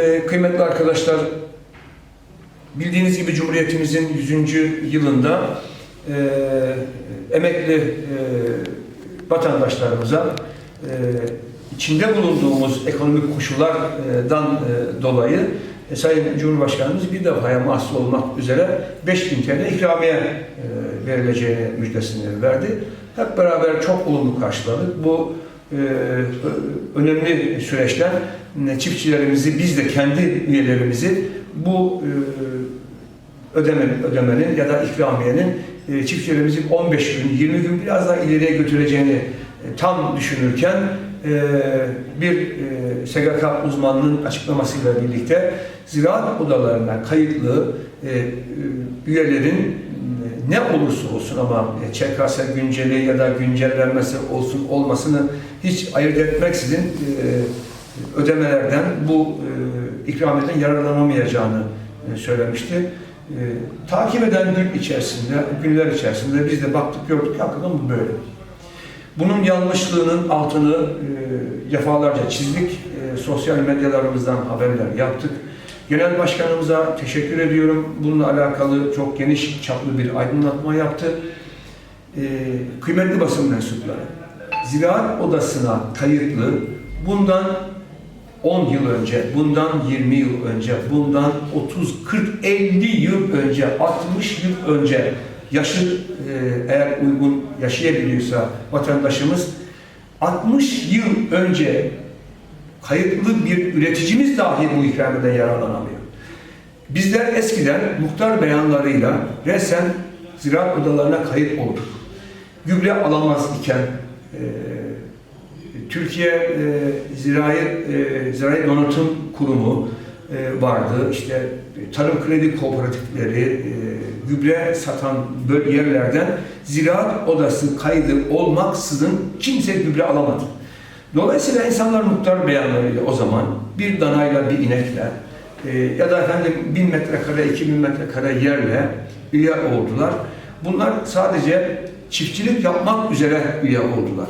Ee, Kıymetli arkadaşlar, bildiğiniz gibi Cumhuriyetimizin 100. yılında e, emekli e, vatandaşlarımıza e, içinde bulunduğumuz ekonomik koşullardan e, dolayı e, Sayın Cumhurbaşkanımız bir defaya mahsus olmak üzere 5000 TL ikramiye e, verileceği müjdesini verdi. Hep beraber çok olumlu karşıladık. Bu e, önemli süreçten çiftçilerimizi, biz de kendi üyelerimizi bu e, ödemenin, ödemenin ya da ikramiyenin e, çiftçilerimizin 15 gün, 20 gün biraz daha ileriye götüreceğini e, tam düşünürken bir SGK uzmanının açıklamasıyla birlikte ziraat odalarına kayıtlı üyelerin ne olursa olsun ama ÇKS günceli ya da güncellenmesi olsun olmasını hiç ayırt etmeksizin ödemelerden bu e, ikramiyeden yararlanamayacağını e, söylemişti. E, takip eden gün içerisinde, günler içerisinde biz de baktık gördük ki hakikaten bu böyle. Bunun yanlışlığının altını e, defalarca çizdik. E, sosyal medyalarımızdan haberler yaptık. Genel Başkanımıza teşekkür ediyorum. Bununla alakalı çok geniş çaplı bir aydınlatma yaptı. E, kıymetli basın mensupları, Ziraat Odası'na kayıtlı bundan 10 yıl önce, bundan 20 yıl önce, bundan 30, 40, 50 yıl önce, 60 yıl önce yaşı e, eğer uygun yaşayabiliyorsa vatandaşımız 60 yıl önce kayıtlı bir üreticimiz dahi bu ikrameden yararlanamıyor. Bizler eskiden muhtar beyanlarıyla resen ziraat odalarına kayıt olduk. Gübre alamaz iken e, Türkiye e, Zirai, e, Zirai Donatım Kurumu e, vardı. İşte e, tarım kredi kooperatifleri, e, gübre satan böl- yerlerden ziraat odası kaydı olmaksızın kimse gübre alamadı. Dolayısıyla insanlar muhtar beyanlarıyla o zaman bir danayla bir inekle e, ya da efendim bin metrekare, iki bin metrekare yerle üye oldular. Bunlar sadece çiftçilik yapmak üzere üye oldular.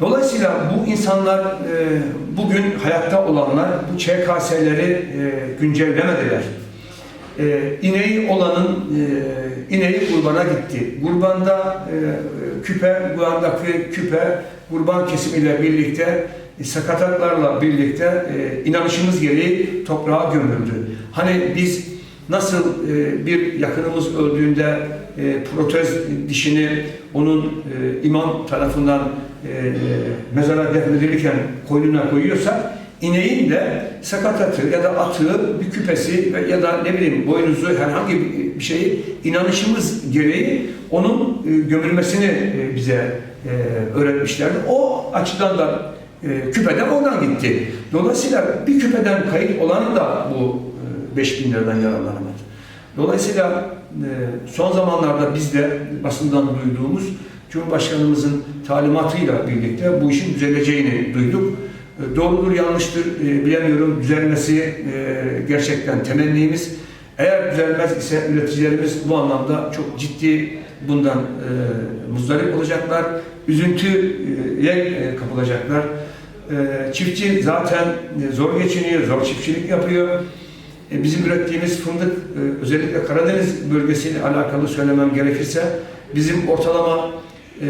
Dolayısıyla bu insanlar e, bugün hayatta olanlar bu ÇKS'leri e, güncellemediler. E, ineği olanın e, ineği kurbana gitti. Kurbanda e, küpe, kurbandaki küpe kurban kesimiyle birlikte e, sakatatlarla birlikte inanışımız gereği toprağa gömüldü. Hani biz nasıl bir yakınımız öldüğünde e, protez dişini onun e, imam tarafından e, mezara defnedilirken koynuna koyuyorsak ineğin de sakatatı ya da atığı bir küpesi ya da ne bileyim boynuzu herhangi bir- şeyi inanışımız gereği onun e, gömülmesini e, bize e, öğretmişlerdi. O açıdan da küpeden oradan gitti. Dolayısıyla bir küpeden kayıt olan da bu e, 5000 liradan yararlanamadı. Dolayısıyla son zamanlarda biz de basından duyduğumuz Cumhurbaşkanımızın talimatıyla birlikte bu işin düzeleceğini duyduk. E, Doğrudur, yanlıştır e, bilemiyorum. Düzelmesi e, gerçekten temennimiz. Eğer düzelmez ise üreticilerimiz bu anlamda çok ciddi bundan e, muzdarip olacaklar. Üzüntüye e, kapılacaklar. E, çiftçi zaten e, zor geçiniyor, zor çiftçilik yapıyor. E, bizim ürettiğimiz fındık e, özellikle Karadeniz bölgesiyle alakalı söylemem gerekirse bizim ortalama e,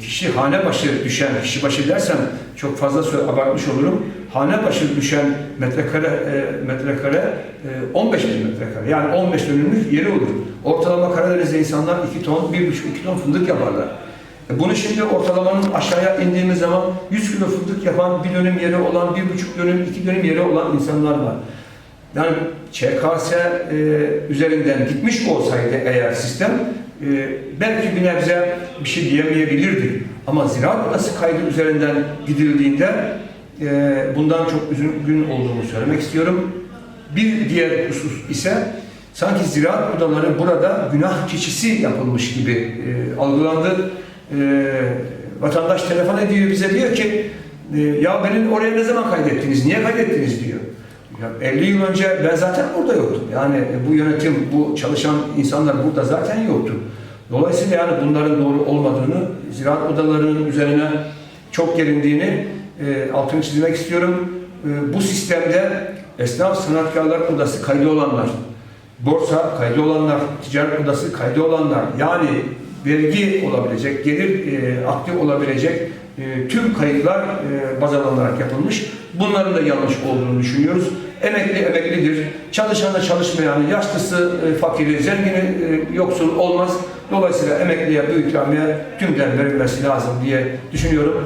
kişi hane başı düşen, kişi başı dersem çok fazla abartmış olurum. Hane başı düşen metrekare metrekare e, 15 bin metrekare. Yani 15 dönümlük yeri olur. Ortalama Karadeniz'de insanlar 2 ton, 1,5-2 ton fındık yaparlar. Bunu şimdi ortalamanın aşağıya indiğimiz zaman 100 kilo fındık yapan bir dönüm yeri olan, bir buçuk dönüm, iki dönüm yeri olan insanlar var. Yani ÇKS e, üzerinden gitmiş olsaydı eğer sistem e, belki bir nebze bir şey diyemeyebilirdik. Ama ziraat odası kaydı üzerinden gidildiğinde e, bundan çok üzgün olduğumu söylemek istiyorum. Bir diğer husus ise sanki ziraat odaları burada günah keçisi yapılmış gibi e, algılandı. E, vatandaş telefon ediyor bize diyor ki e, ya benim oraya ne zaman kaydettiniz, niye kaydettiniz diyor. Ya 50 yıl önce ben zaten burada yoktum. Yani bu yönetim, bu çalışan insanlar burada zaten yoktu. Dolayısıyla yani bunların doğru olmadığını, ziraat odalarının üzerine çok gelindiğini e, altını çizmek istiyorum. e, bu sistemde esnaf sanatkarlar odası kaydı olanlar, borsa kaydı olanlar, ticaret odası kaydı olanlar, yani vergi olabilecek, gelir e, aktif olabilecek e, tüm kayıtlar e, baz alınarak yapılmış. Bunların da yanlış olduğunu düşünüyoruz. Emekli emeklidir. Çalışan da çalışmayanı, yaşlısı e, fakiri, zengini e, yoksul olmaz. Dolayısıyla emekliye bu ikramiye tümden verilmesi lazım diye düşünüyorum.